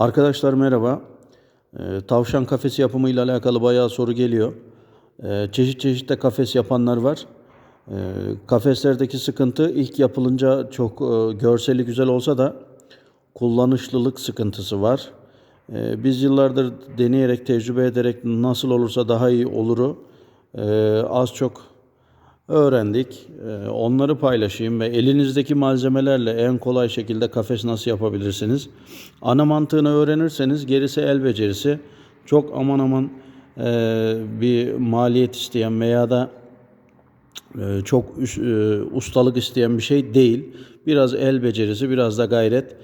Arkadaşlar merhaba. Ee, tavşan kafesi yapımı ile alakalı bayağı soru geliyor. Ee, çeşit çeşit de kafes yapanlar var. Ee, kafeslerdeki sıkıntı ilk yapılınca çok e, görseli güzel olsa da kullanışlılık sıkıntısı var. Ee, biz yıllardır deneyerek, tecrübe ederek nasıl olursa daha iyi oluru e, az çok öğrendik. Ee, Onları paylaşayım ve elinizdeki malzemelerle en kolay şekilde kafes nasıl yapabilirsiniz? Ana mantığını öğrenirseniz gerisi el becerisi. Çok aman aman e, bir maliyet isteyen veya da e, çok e, ustalık isteyen bir şey değil. Biraz el becerisi, biraz da gayret.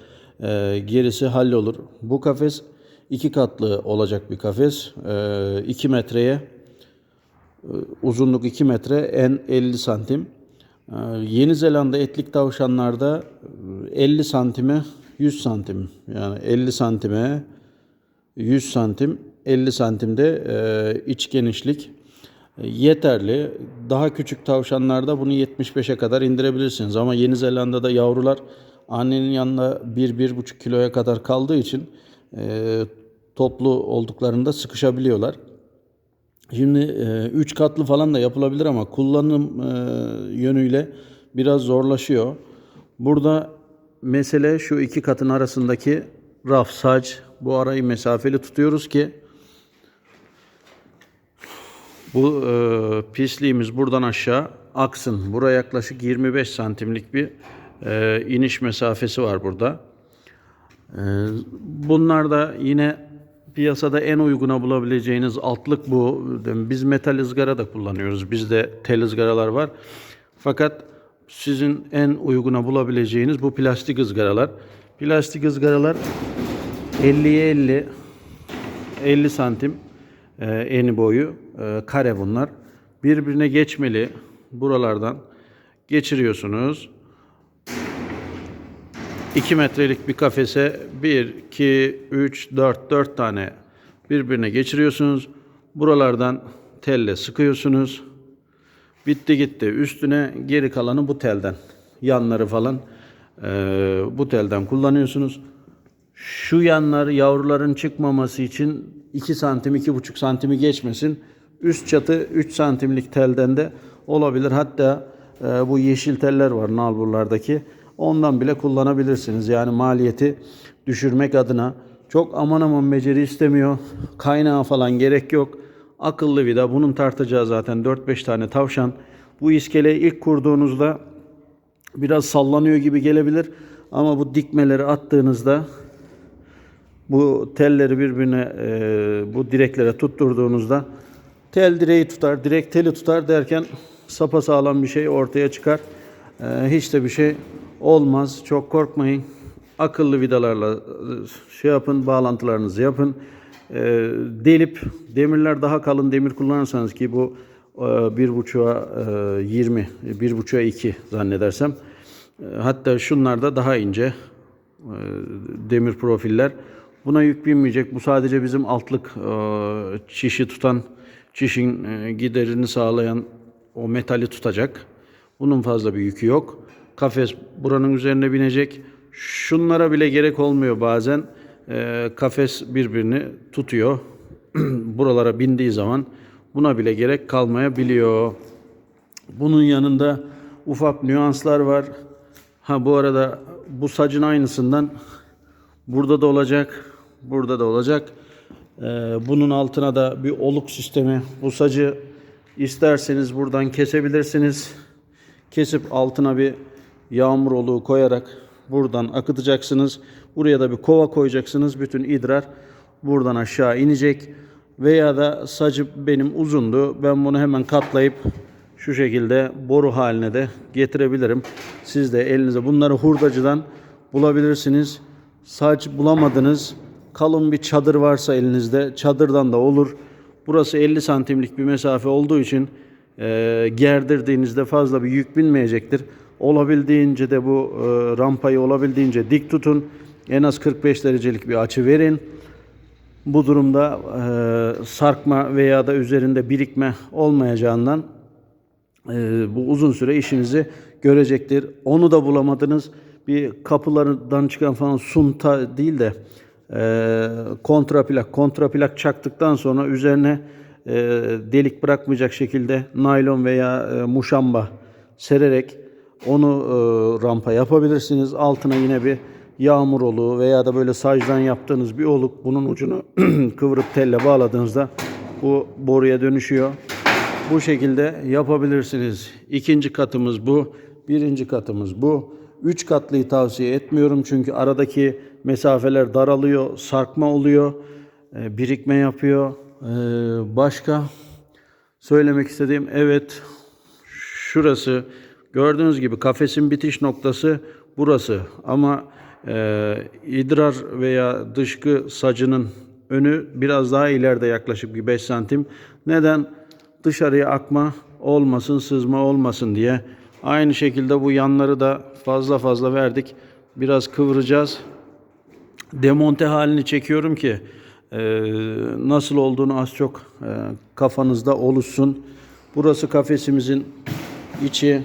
gerisi hallolur. Bu kafes iki katlı olacak bir kafes. 2 metreye uzunluk 2 metre, en 50 santim. Ee, Yeni Zelanda etlik tavşanlarda e, 50 santime 100 santim. Yani 50 santime 100 santim, 50 santimde e, iç genişlik e, yeterli. Daha küçük tavşanlarda bunu 75'e kadar indirebilirsiniz. Ama Yeni Zelanda'da yavrular annenin yanında 1-1,5 kiloya kadar kaldığı için e, toplu olduklarında sıkışabiliyorlar. Şimdi e, üç katlı falan da yapılabilir ama kullanım e, yönüyle biraz zorlaşıyor. Burada mesele şu iki katın arasındaki raf, saç. Bu arayı mesafeli tutuyoruz ki bu e, pisliğimiz buradan aşağı aksın. Buraya yaklaşık 25 santimlik bir e, iniş mesafesi var burada. Ee, Bunlar da yine piyasada en uyguna bulabileceğiniz altlık bu. Biz metal ızgara da kullanıyoruz. Bizde tel ızgaralar var. Fakat sizin en uyguna bulabileceğiniz bu plastik ızgaralar. Plastik ızgaralar 50'ye 50 50 santim e, eni boyu e, kare bunlar. Birbirine geçmeli buralardan geçiriyorsunuz. 2 metrelik bir kafese 1, 2, 3, 4, 4 tane birbirine geçiriyorsunuz. Buralardan telle sıkıyorsunuz. Bitti gitti. Üstüne geri kalanı bu telden. Yanları falan eee, bu telden kullanıyorsunuz. Şu yanlar yavruların çıkmaması için 2 santim, 2,5 santimi geçmesin. Üst çatı 3 santimlik telden de olabilir. Hatta e, bu yeşil teller var nalburlardaki. Ondan bile kullanabilirsiniz. Yani maliyeti düşürmek adına. Çok aman aman beceri istemiyor. Kaynağı falan gerek yok. Akıllı vida. Bunun tartacağı zaten 4-5 tane tavşan. Bu iskeleyi ilk kurduğunuzda biraz sallanıyor gibi gelebilir. Ama bu dikmeleri attığınızda bu telleri birbirine e, bu direklere tutturduğunuzda tel direği tutar, direk teli tutar derken sapasağlam bir şey ortaya çıkar. E, hiç de bir şey olmaz. Çok korkmayın. Akıllı vidalarla e, şey yapın, bağlantılarınızı yapın. E, delip demirler daha kalın demir kullanırsanız ki bu e, bir buçuğa e, 20, bir buçuğa 2 zannedersem. Hatta şunlar da daha ince demir profiller. Buna yük binmeyecek. Bu sadece bizim altlık çişi tutan, çişin giderini sağlayan o metali tutacak. Bunun fazla bir yükü yok. Kafes buranın üzerine binecek. Şunlara bile gerek olmuyor bazen. E, kafes birbirini tutuyor. Buralara bindiği zaman buna bile gerek kalmayabiliyor. Bunun yanında ufak nüanslar var. Ha bu arada bu sacın aynısından burada da olacak, burada da olacak. Ee, bunun altına da bir oluk sistemi. Bu sacı isterseniz buradan kesebilirsiniz. Kesip altına bir yağmur oluğu koyarak buradan akıtacaksınız. Buraya da bir kova koyacaksınız. Bütün idrar buradan aşağı inecek. Veya da sacı benim uzundu. Ben bunu hemen katlayıp şu şekilde boru haline de getirebilirim. Siz de elinize bunları hurdacıdan bulabilirsiniz. Saç bulamadınız. Kalın bir çadır varsa elinizde çadırdan da olur. Burası 50 santimlik bir mesafe olduğu için e, gerdirdiğinizde fazla bir yük binmeyecektir. Olabildiğince de bu e, rampayı olabildiğince dik tutun. En az 45 derecelik bir açı verin. Bu durumda e, sarkma veya da üzerinde birikme olmayacağından e, bu uzun süre işinizi görecektir. Onu da bulamadınız. Bir kapılardan çıkan falan sunta değil de kontraplak. Kontraplak çaktıktan sonra üzerine delik bırakmayacak şekilde naylon veya muşamba sererek onu e, rampa yapabilirsiniz. Altına yine bir yağmur oluğu veya da böyle sacdan yaptığınız bir oluk bunun ucunu kıvırıp telle bağladığınızda bu boruya dönüşüyor. Bu şekilde yapabilirsiniz. İkinci katımız bu. Birinci katımız bu. Üç katlıyı tavsiye etmiyorum çünkü aradaki mesafeler daralıyor, sarkma oluyor, e, birikme yapıyor. E, Başka söylemek istediğim evet şurası gördüğünüz gibi kafesin bitiş noktası burası ama e, idrar veya dışkı sacının önü biraz daha ileride yaklaşık bir 5 santim. Neden? Dışarıya akma olmasın, sızma olmasın diye. Aynı şekilde bu yanları da fazla fazla verdik. Biraz kıvıracağız demonte halini çekiyorum ki e, nasıl olduğunu az çok e, kafanızda oluşsun. Burası kafesimizin içi.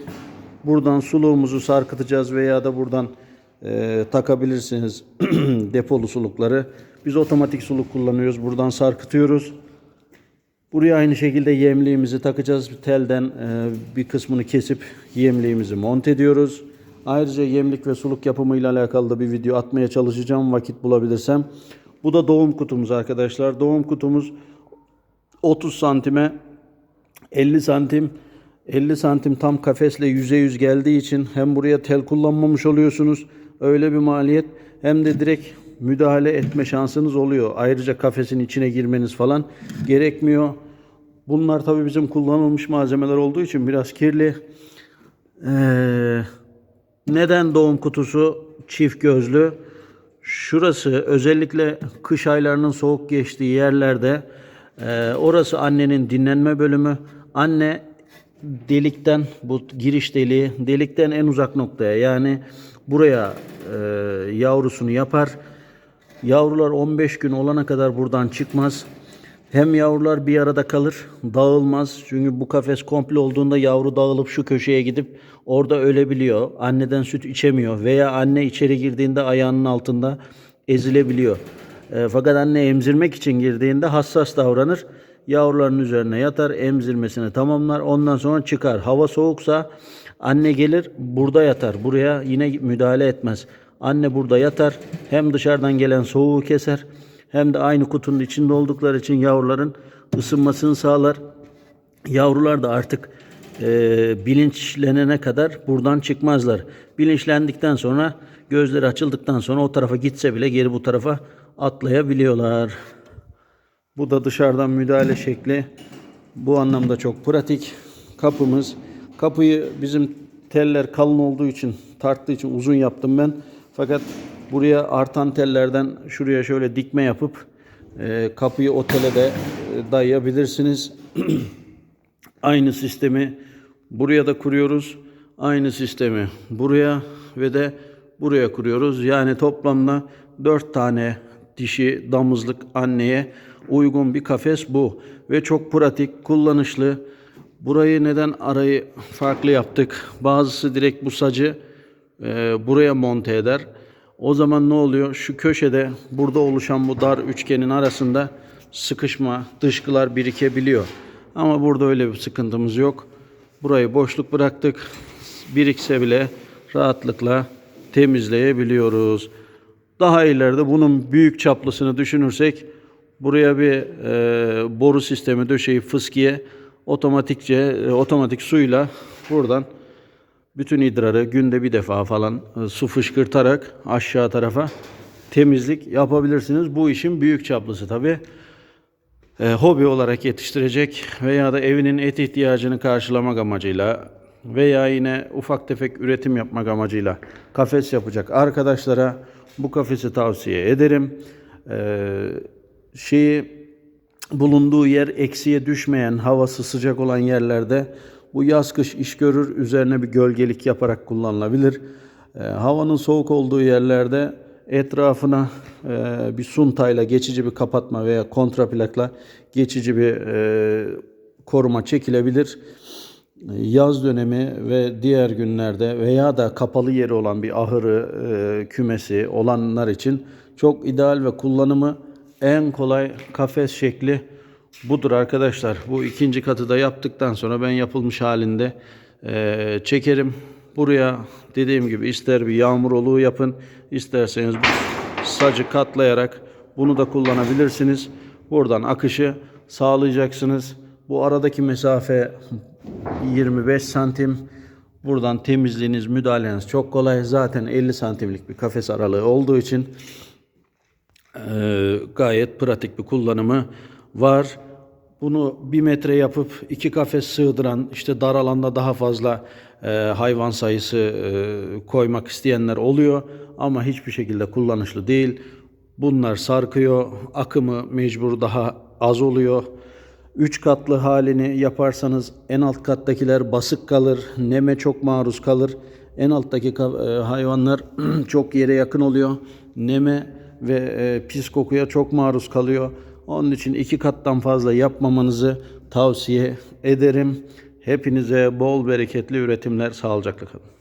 Buradan suluğumuzu sarkıtacağız veya da buradan e, takabilirsiniz depolu sulukları. Biz otomatik suluk kullanıyoruz. Buradan sarkıtıyoruz. Buraya aynı şekilde yemliğimizi takacağız. Telden e, bir kısmını kesip yemliğimizi monte ediyoruz. Ayrıca yemlik ve suluk yapımıyla alakalı da bir video atmaya çalışacağım vakit bulabilirsem. Bu da doğum kutumuz arkadaşlar. Doğum kutumuz 30 santime 50 santim 50 santim tam kafesle yüze yüz geldiği için hem buraya tel kullanmamış oluyorsunuz öyle bir maliyet hem de direkt müdahale etme şansınız oluyor. Ayrıca kafesin içine girmeniz falan gerekmiyor. Bunlar tabii bizim kullanılmış malzemeler olduğu için biraz kirli. Ee, neden doğum kutusu çift gözlü? Şurası özellikle kış aylarının soğuk geçtiği yerlerde e, orası annenin dinlenme bölümü. Anne delikten bu giriş deliği delikten en uzak noktaya yani buraya e, yavrusunu yapar. Yavrular 15 gün olana kadar buradan çıkmaz. Hem yavrular bir arada kalır, dağılmaz. Çünkü bu kafes komple olduğunda yavru dağılıp şu köşeye gidip orada ölebiliyor. Anneden süt içemiyor veya anne içeri girdiğinde ayağının altında ezilebiliyor. E, fakat anne emzirmek için girdiğinde hassas davranır. Yavruların üzerine yatar, emzirmesini tamamlar. Ondan sonra çıkar. Hava soğuksa anne gelir, burada yatar. Buraya yine müdahale etmez. Anne burada yatar. Hem dışarıdan gelen soğuğu keser hem de aynı kutunun içinde oldukları için yavruların ısınmasını sağlar. Yavrular da artık e, bilinçlenene kadar buradan çıkmazlar. Bilinçlendikten sonra gözleri açıldıktan sonra o tarafa gitse bile geri bu tarafa atlayabiliyorlar. Bu da dışarıdan müdahale şekli. Bu anlamda çok pratik. Kapımız. Kapıyı bizim teller kalın olduğu için, tarttığı için uzun yaptım ben. Fakat buraya artan tellerden şuraya şöyle dikme yapıp e, kapıyı o tele de e, dayayabilirsiniz. Aynı sistemi buraya da kuruyoruz. Aynı sistemi buraya ve de buraya kuruyoruz. Yani toplamda 4 tane dişi damızlık anneye uygun bir kafes bu. Ve çok pratik, kullanışlı. Burayı neden arayı farklı yaptık? Bazısı direkt bu sacı e, buraya monte eder. O zaman ne oluyor? Şu köşede burada oluşan bu dar üçgenin arasında sıkışma, dışkılar birikebiliyor. Ama burada öyle bir sıkıntımız yok. Burayı boşluk bıraktık. Birikse bile rahatlıkla temizleyebiliyoruz. Daha ileride bunun büyük çaplısını düşünürsek buraya bir e, boru sistemi döşeyip fıskiye otomatikçe e, otomatik suyla buradan bütün idrarı günde bir defa falan e, su fışkırtarak aşağı tarafa temizlik yapabilirsiniz. Bu işin büyük çaplısı tabi. E, hobi olarak yetiştirecek veya da evinin et ihtiyacını karşılamak amacıyla veya yine ufak tefek üretim yapmak amacıyla kafes yapacak arkadaşlara bu kafesi tavsiye ederim. E, şeyi bulunduğu yer eksiye düşmeyen, havası sıcak olan yerlerde bu yaz kış iş görür. Üzerine bir gölgelik yaparak kullanılabilir. E, havanın soğuk olduğu yerlerde etrafına e, bir suntayla geçici bir kapatma veya kontraplakla geçici bir e, koruma çekilebilir. Yaz dönemi ve diğer günlerde veya da kapalı yeri olan bir ahırı, e, kümesi olanlar için çok ideal ve kullanımı en kolay kafes şekli budur arkadaşlar. Bu ikinci katı da yaptıktan sonra ben yapılmış halinde eee, çekerim. Buraya dediğim gibi ister bir yağmur oluğu yapın, isterseniz sacı katlayarak bunu da kullanabilirsiniz. Buradan akışı sağlayacaksınız. Bu aradaki mesafe 25 santim. Buradan temizliğiniz, müdahaleniz çok kolay. Zaten 50 santimlik bir kafes aralığı olduğu için ee, gayet pratik bir kullanımı var. Bunu bir metre yapıp iki kafes sığdıran, işte dar alanda daha fazla e, hayvan sayısı e, koymak isteyenler oluyor. Ama hiçbir şekilde kullanışlı değil. Bunlar sarkıyor, akımı mecbur daha az oluyor. Üç katlı halini yaparsanız en alt kattakiler basık kalır, neme çok maruz kalır. En alttaki e, hayvanlar çok yere yakın oluyor. Neme ve e, pis kokuya çok maruz kalıyor. Onun için iki kattan fazla yapmamanızı tavsiye ederim. Hepinize bol bereketli üretimler sağlıcakla kalın.